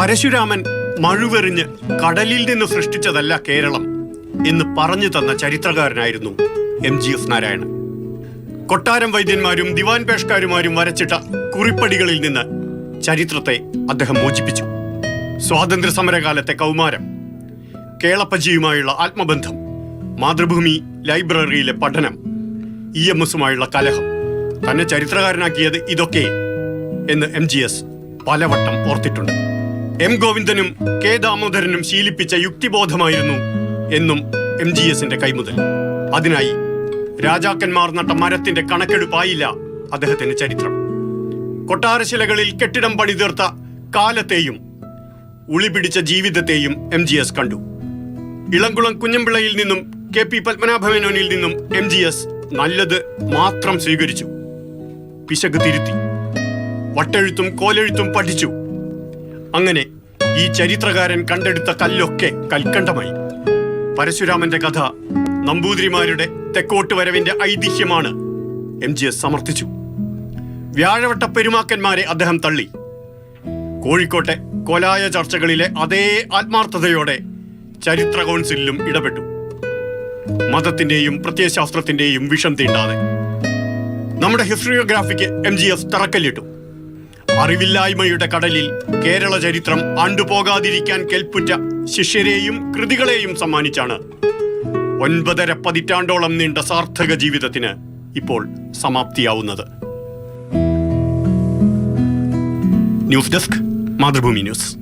പരശുരാമൻ മഴുവെറിഞ്ഞ് കടലിൽ നിന്ന് സൃഷ്ടിച്ചതല്ല കേരളം എന്ന് പറഞ്ഞു തന്ന ചരിത്രകാരനായിരുന്നു എം ജി എഫ് നാരായണൻ. കൊട്ടാരം വൈദ്യന്മാരും ദിവാൻ പേഷ്കാരുമാരും വരച്ചിട്ട കുറിപ്പടികളിൽ നിന്ന് ചരിത്രത്തെ അദ്ദേഹം മോചിപ്പിച്ചു. സ്വാതന്ത്ര്യ സമരകാലത്തെ കൗമാരം കേളപ്പജിയുമായുള്ള ആത്മബന്ധം മാതൃഭൂമി ലൈബ്രറിയിലെ പഠനം ഇ എം എസുമായുള്ള കലഹം തന്നെ ചരിത്രകാരനാക്കിയത് ഇതൊക്കെ എന്ന് എം ജി എസ് പലവട്ടം ഓർത്തിട്ടുണ്ട്. എം ഗോവിന്ദനും കെ ദാമോദരനും ശീലിപ്പിച്ച യുക്തിബോധമായിരുന്നു എന്നും എം ജി എസിന്റെ കൈമുതൽ. അതിനായി രാജാക്കന്മാർ നട്ട മരത്തിന്റെ കണക്കെടുപ്പായില്ല അദ്ദേഹത്തിന്റെ ചരിത്രം. കൊട്ടാരശിലകളിൽ കെട്ടിടം പണിതീർത്ത കാലത്തെയും ഉളിപിടിച്ച ജീവിതത്തെയും എം ജി എസ് കണ്ടു. ഇളംകുളം കുഞ്ഞമ്പിളയിൽ നിന്നും കെ പി പത്മനാഭമേനോനിൽ നിന്നും എം ജി എസ് നല്ലത് മാത്രം സ്വീകരിച്ചു. പിശക് തിരുത്തി. വട്ടെഴുത്തും കോലെഴുത്തും പഠിച്ചു. അങ്ങനെ ഈ ചരിത്രകാരൻ കണ്ടെടുത്ത കല്ലൊക്കെ കൽക്കണ്ടമായി. പരശുരാമന്റെ കഥ നമ്പൂതിരിമാരുടെ തെക്കോട്ട് വരവിന്റെ ഐതിഹ്യമാണ്. എം ജി എസ് സമർത്ഥിച്ചു. വ്യാഴവട്ട പെരുമാക്കന്മാരെ അദ്ദേഹം തള്ളി. കോഴിക്കോട്ടെ കൊലായ ചർച്ചകളിലെ അതേ ആത്മാർത്ഥതയോടെ ചരിത്ര കൗൺസിലും ഇടപെട്ടു. മതത്തിന്റെയും പ്രത്യയശാസ്ത്രത്തിന്റെയും വിഷം തീണ്ടാതെ. നമ്മുടെ ഹിസ്റ്ററിയോഗ്രാഫിക്ക് എം ജി എഫ് തറക്കല്ലിട്ടു. അറിവില്ലായ്മയുടെ കടലിൽ കേരള ചരിത്രം ആണ്ടുപോകാതിരിക്കാൻ കെൽപ്പുറ്റ ശിഷ്യരെയും കൃതികളെയും സമ്മാനിച്ചാണ്. ഒൻപതര പതിറ്റാണ്ടോളം നീണ്ട സാർത്ഥക ജീവിതത്തിന് ഇപ്പോൾ സമാപ്തിയാവുന്നത്. News desk Mathrubhumi news.